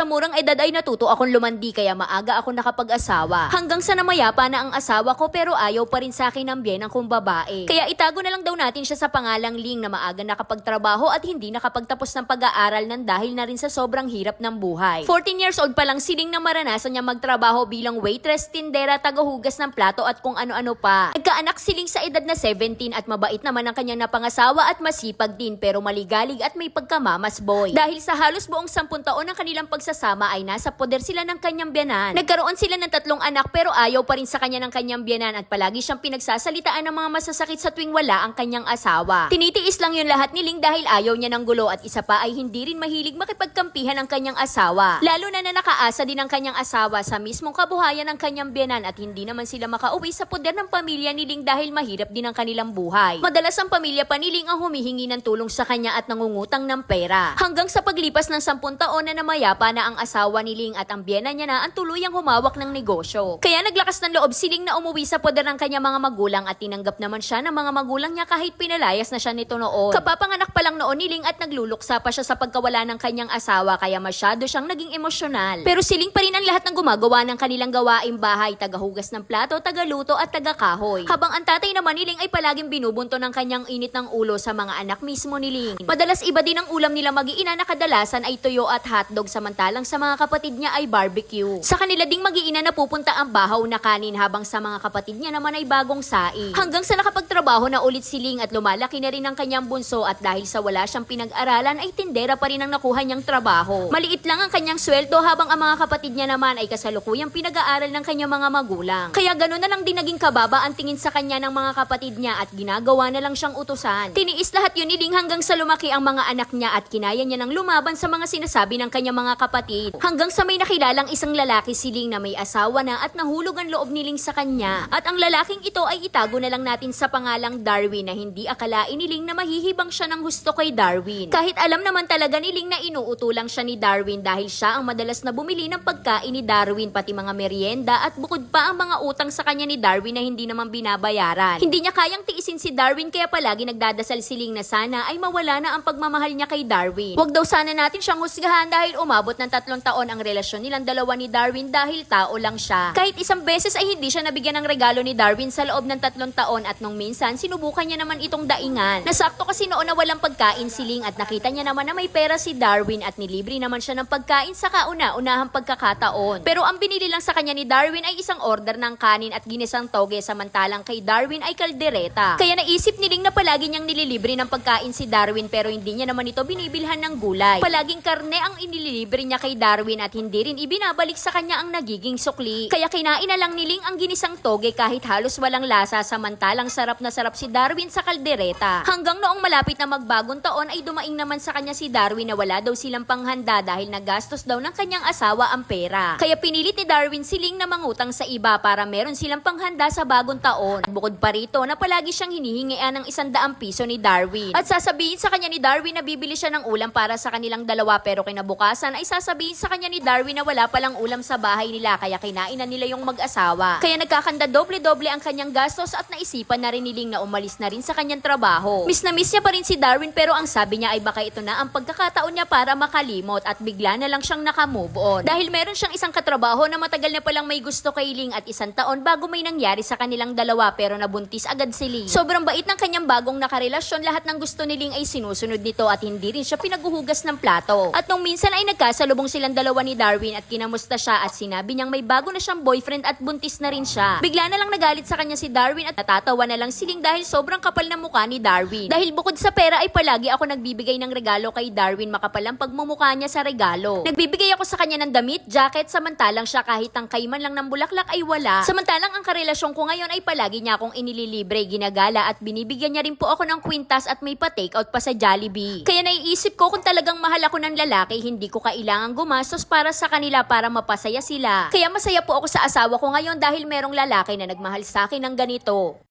Sa murang edad ay natuto akong lumandi kaya maaga ako nakapag-asawa. Hanggang sa namayapa na ang asawa ko pero ayaw pa rin sa akin ng biyenang kong babae. Kaya itago na lang daw natin siya sa pangalang Ling na maaga nakapagtrabaho at hindi nakapagtapos ng pag-aaral ng dahil na rin sa sobrang hirap ng buhay. 14 years old pa lang si Ling na maranasan niya magtrabaho bilang waitress, tindera, tagahugas ng plato at kung ano-ano pa. Nagkaanak si Ling sa edad na 17 at mabait naman ang kanyang napangasawa at masipag din pero maligalig at may pagkamamas boy. Dahil sa halos buong 10 taon ng kanilang pagsasama ay nasa poder sila ng kanyang biyanan. Nagkaroon sila ng tatlong anak pero ayaw pa rin sa kanya ng kanyang biyanan at palagi siyang pinagsasalitaan ng mga masasakit sa tuwing wala ang kanyang asawa. Tinitiis lang yun lahat ni Ling dahil ayaw niya ng gulo at isa pa ay hindi rin mahilig makipagkampihan ang kanyang asawa. Lalo na na nakaasa din ang kanyang asawa sa mismong kabuhayan ng kanyang biyanan at hindi naman sila makauwi sa poder ng pamilya ni Ling dahil mahirap din ang kanilang buhay. Madalas ang pamilya pa ni Ling ang humihingi ng tulong sa kanya at nangungutang ng pera. Hanggang sa paglipas ng 10 taon na namayapa na ang asawa ni Ling at ang biyena niya na ang tuluyang humawak ng negosyo. Kaya naglakas ng loob si Ling na umuwi sa poder ng kanyang mga magulang at tinanggap naman siya ng mga magulang niya kahit pinalayas na siya nito noon. Kapapanganak pa lang noon ni Ling at nagluluksa pa siya sa pagkawala ng kanyang asawa kaya masyado siyang naging emosyonal. Pero si Ling pa rin ang lahat ng gumagawa ng kanilang gawaing bahay, tagahugas ng plato, tagaluto at tagakahoy. Habang ang tatay naman ni Ling ay palaging binubunto ng kanyang init ng ulo sa mga anak mismo ni Ling. Madalas iba din ang ulam nila mag-iina na kadalasan ay tuyo at hotdog samantalang sa mga kapatid niya ay barbecue. Sa kanila ding mag-iina na pupunta ang bahaw na kanin habang sa mga kapatid niya naman ay bagong saing. Hanggang sa nakapagtrabaho na ulit si Ling at lumalaki na rin ang kanyang bunso at dahil sa wala siyang pinag-aralan ay tindera pa rin ang nakuha niyang trabaho. Maliit lang ang kanyang sweldo habang ang mga kapatid niya naman ay kasalukuyang pinag-aaral ng kanyang mga magulang. Kaya gano'n na lang din naging kababa ang tingin sa kanya ng mga kapatid niya at ginagawa na lang siyang utusan. Tiniis lahat yun ni Ling hanggang sa lumaki ang mga anak niya at kinaya niya ng lumaban sa mga sinasabi ng kanyang mga kapatid. Hanggang sa may nakilalang isang lalaki si Ling na may asawa na at nahulog ang loob ni Ling sa kanya. At ang lalaking ito ay itago na lang natin sa pangalang Darwin na hindi akalain ni Ling na mahihibang siya ng husto kay Darwin. Kahit alam naman talaga ni Ling na inuuto lang siya ni Darwin dahil siya ang madalas na bumili ng pagkain ni Darwin pati mga merienda at bukod pa ang mga utang sa kanya ni Darwin na hindi naman binabayaran. Hindi niya kayang tiisin si Darwin kaya palagi nagdadasal si Ling na sana ay mawala na ang pagmamahal niya kay Darwin. Huwag daw sana natin siyang husgahan dahil umabot ng tatlong taon ang relasyon nilang dalawa ni Darwin dahil tao lang siya. Kahit isang beses ay hindi siya nabigyan ng regalo ni Darwin sa loob ng tatlong taon at nung minsan sinubukan niya naman itong daingan. Nasakto kasi noon na walang pagkain si Ling at nakita niya naman na may pera si Darwin at nilibre naman siya ng pagkain sa kauna-unahang pagkakataon. Pero ang binili lang sa kanya ni Darwin ay isang order ng kanin at ginisang toge samantalang kay Darwin ay kaldereta. Kaya naisip ni Ling na palagi niyang nililibre ng pagkain si Darwin pero hindi niya naman ito binibilhan ng gulay. Palaging karne ang inililibre niya kay Darwin at hindi rin ibinabalik sa kanya ang nagiging sukli. Kaya kinain na lang ni Ling ang ginisang toge kahit halos walang lasa samantalang sarap na sarap si Darwin sa kaldereta. Hanggang noong malapit na magbagong taon ay dumaing naman sa kanya si Darwin na wala daw silang panghanda dahil nagastos daw ng kanyang asawa ang pera. Kaya pinilit ni Darwin si Ling na mangutang sa iba para meron silang panghanda sa bagong taon. Bukod pa rito na palagi siyang hinihingian ng isandaang piso ni Darwin. At sasabihin sa kanya ni Darwin na bibili siya ng ulam para sa kanilang dalawa pero kinabukasan ay sasabihin sa kanya ni Darwin na wala palang ulam sa bahay nila kaya kinain na nila yung mag-asawa. Kaya nagkakanda doble-doble ang kanyang gastos at naisipan na rin ni Ling na umalis na rin sa kanyang trabaho. Miss na miss niya pa rin si Darwin pero ang sabi niya ay baka ito na ang pagkakataon niya para makalimot at bigla na lang siyang nakamove on. Dahil meron siyang isang katrabaho na matagal na palang may gusto kay Ling at isang taon bago may nangyari sa kanilang dalawa pero nabuntis agad si Ling. Sobrang bait ng kanyang bagong nakarelasyon, lahat ng gusto ni Ling ay sinusunod nito at hindi rin siya pinaguhugas ng plato. At nung minsan ay nagkasalubong silang dalawa ni Darwin at kinamusta siya at sinabi niyang may bago na siyang boyfriend at buntis na rin siya. Bigla na lang nagalit sa kanya si Darwin at natatawa na lang si Ling dahil sobrang kapal na mukha ni Darwin. Dahil bukod sa pera ay palagi ako nagbibigay ng regalo kay Darwin makapal ang pagmumukha niya sa regalo. Nagbibigay ako sa kanya ng damit, jacket, samantalang siya kahit ang kaiman lang ng bulaklak ay wala. Samantalang ang karelasyon ko ngayon ay palagi niya akong inililibre, ginagala at binibigyan niya rin po ako ng kwintas at may pa-take out pa sa Jollibee. Kaya naiisip ko kung talagang mahal ako ng lalaki, hindi ko kailangang gumastos para sa kanila para mapasaya sila. Kaya masaya po ako sa asawa ko ngayon dahil merong lalaki na nagmahal sa akin ng ganito.